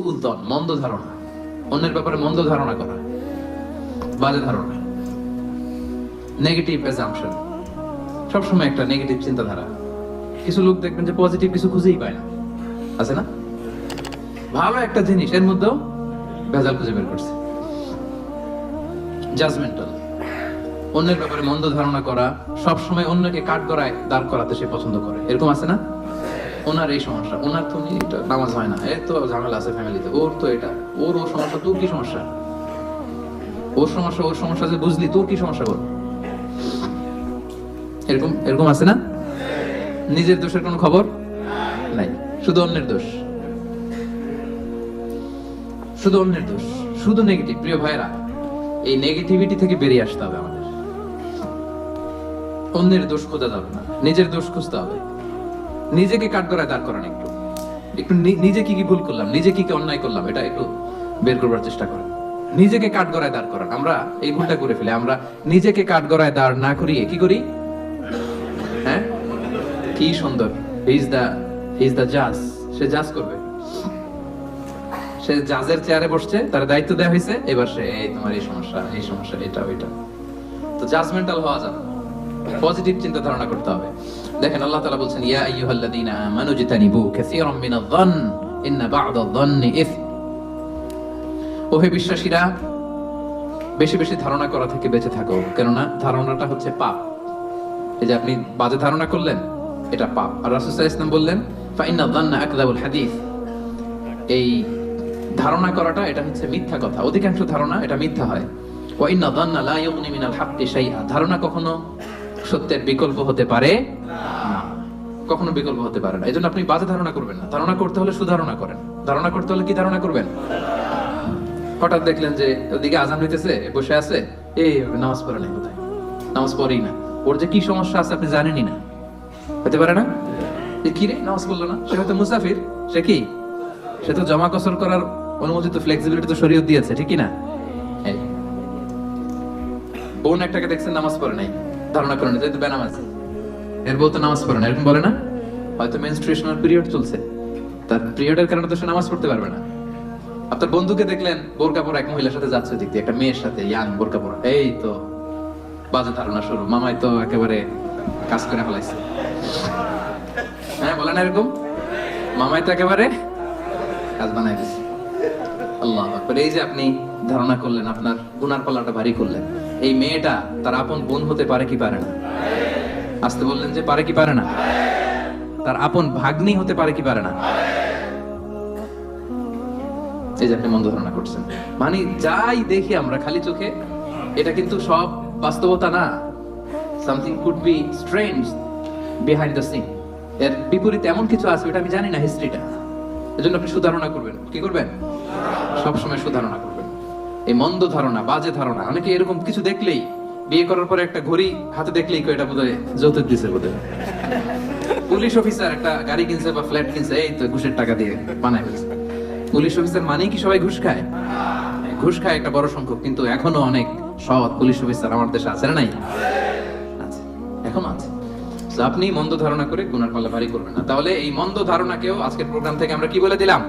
মন্দ ধারণা। অন্যের ব্যাপারে মন্দ ধারণা করা। বাজে ধারণা। নেগেটিভ অ্যাজাম্পশন সবসময় একটা নেগেটিভ চিন্তাধারা। কিছু লোক দেখবেন যে পজিটিভ কিছু খুঁজেই পায় না। আছে না? ভালো একটা জিনিস, এর মধ্যেও ভেজাল খুঁজে বের করছে। জাজমেন্টাল অন্যের ব্যাপারে মন্দ ধারণা করা সব সময় অন্যকে কাঠ গড়ায় দাঁড় করাতে সে পছন্দ করে। এরকম আছে না? ওনার এই সমস্যা। ওনার তো এটা নামাজ হয় না। এর তো ঝামেলা আছে ফ্যামিলিতে ওর তো এটা। ওর ওর সমস্যা, তোর কি সমস্যা? ওর সমস্যা ওর সমস্যা যে বুঝলি, তোর কি সমস্যা বল? এরকম এরকম আছে না? নিজের দোষের কোনো খবর? নাই। শুধু অন্যের দোষ। শুধু অন্যের দোষ। শুধু নেগেটিভ প্রিয় ভাইরা এই নেগেটিভিটি থেকে বেরিয়ে আসতে হবে আমাদের। অন্যের দোষ খোঁজা যাবে না। নিজের দোষ খুঁজতে হবে। নিজেকে কাঠগড়ায় দাঁড় করান একটু। একটু নিজে কি কি ভুল করলাম, নিজে কি কি অন্যায় করলাম, এটা একটু বের করবার চেষ্টা করেন। নিজেকে কাঠগড়ায় দাঁড় করান। আমরা এই ভুলটা করে ফেলি। আমরা নিজেকে কাঠগড়ায় দাঁড় না করিয়ে কি করি? হ্যাঁ? কি সুন্দর। ইজ দা ইজ দা জাজ সে জাজ করবে। সে জাজের চেয়ারে বসছে, তার দায়িত্ব দেওয়া হয়েছে। এবার সে, এই তোমার এই সমস্যা এই সমস্যা, এটা, ওইটা। তো জাজমেন্টাল হওয়া যাবে পজিটিভ চিন্তা ধারণা করতে হবে। দেখেন আল্লাহ তাআলা বলছেন, ইয়া আইয়ুহাল্লাযীনা আমানু জিতানিবু কাসীরাম মিনায-যন্ন ইন্না বা'দায-যন্নি ইসম ও হে বিশ্বাসীরা, বেশি বেশি ধারণা করা থেকে বেঁচে থাকো, কেননা ধারণাটা হচ্ছে পাপ। এই যে আপনি বাজে ধারণা করলেন, এটা পাপ। আর রাসূল আলাইহি ওয়াসাল্লাম বললেন, ফাইন্না যান্না আকযাবুল হাদিস এই ধারণা করাটা, এটা হচ্ছে মিথ্যা কথা। অধিকাংশ ধারণা এটা মিথ্যা হয়। ওয়া ইন্না যান্না লা ইউগনি মিনাল হাক্কি শাইআ ধারণা কখনো সত্যের বিকল্প হতে পারে না। কখনো বিকল্প হতে পারে না। এজন্য আপনি বাজে ধারণা করবেন না। ধারণা করতে হলে সুধারণা করেন। ধারণা করতে হলে কি ধারণা করবেন? হঠাৎ দেখলেন যে ওদিকে আজান হইতেছে, বসে আছে। এই নামাজ পড়ে নাই কোথায়? নামাজ পড়েই না। ওর যে কি সমস্যা আছে আপনি জানেনই না। হতে পারে না? কি রে? নামাজ পড়ল না? সে হয়তো মুসাফির। সে কি? সে তো জমা কসর করার অনুমোদিত ফ্লেক্সিবিলিটি তো শরীয়ত দিয়েছে, ঠিক না? এই। বোন একটাকে দেখছেন নামাজ পড়ে নাই। ধারণা করেন যেহেতু বেনামাজ এর বউ তো নামাজ পড়ে না, এরকম বলে না? হয়তো মেনস্ট্রুয়েশনাল পিরিয়ড চলছে। তার পিরিয়ডের কারণে তো সে নামাজ পড়তে পারবে না। আপনার বন্ধুকে দেখলেন, বোরকা পরা এক মহিলার সাথে যাচ্ছে দিয়ে, একটা মেয়ের সাথে, ইয়াং বোরকা পরা। এই তো, বাজে ধারণা শুরু। মামাই তো একেবারে কাজ করে ফেলাইছে। হ্যাঁ বলেন এরকম? মামাই তো একেবারে কাজ বানাই দিছে। আল্লাহ। এই যে আপনি ধারণা করলেন, আপনার গুনার পাল্লাটা ভারী করলেন। এই মেয়েটা তার আপন বোন হতে পারে কি পারে না? আসতে বললেন যে পারে কি পারে না? তার আপন ভাগ্নি হতে পারে কি পারে না? এই যে আপনি মন্দ ধারণা করছেন। মানে যাই দেখি আমরা, খালি চোখে, এটা কিন্তু সব বাস্তবতা না। Something could be strange behind the scene এর বিপরীতে এমন কিছু আছে এটা আমি জানি না হিস্ট্রিটা এজন্য আপনি সুধারণা করবেন। কি করবেন? সব সময় সুধারণা করবেন। এই মন্দ ধারণা, বাজে ধারণা, অনেকে এরকম কিছু দেখলেই বিয়ে করার পরে একটা ঘড়ি হাতে দেখলেই এটা বোধহয় যৌতুক দিছে বোধহয়। পুলিশ অফিসার একটা গাড়ি কিনছে বা ফ্ল্যাট কিনছে, এই তো ঘুষের টাকা দিয়ে বানায় ফেলছে। পুলিশ অফিসার মানেই কি সবাই ঘুষ খায়? ঘুষ খায় একটা বড় সংখ্যক, কিন্তু এখনও অনেক সৎ পুলিশ অফিসার আমার দেশে আছে না নাই? এখনও আছে। আপনি মন্দ ধারণা করে গুনার পাল্লা ভারী করবেন না। তাহলে এই মন্দ ধারণাকেও আজকের প্রোগ্রাম থেকে আমরা কি বলে দিলাম?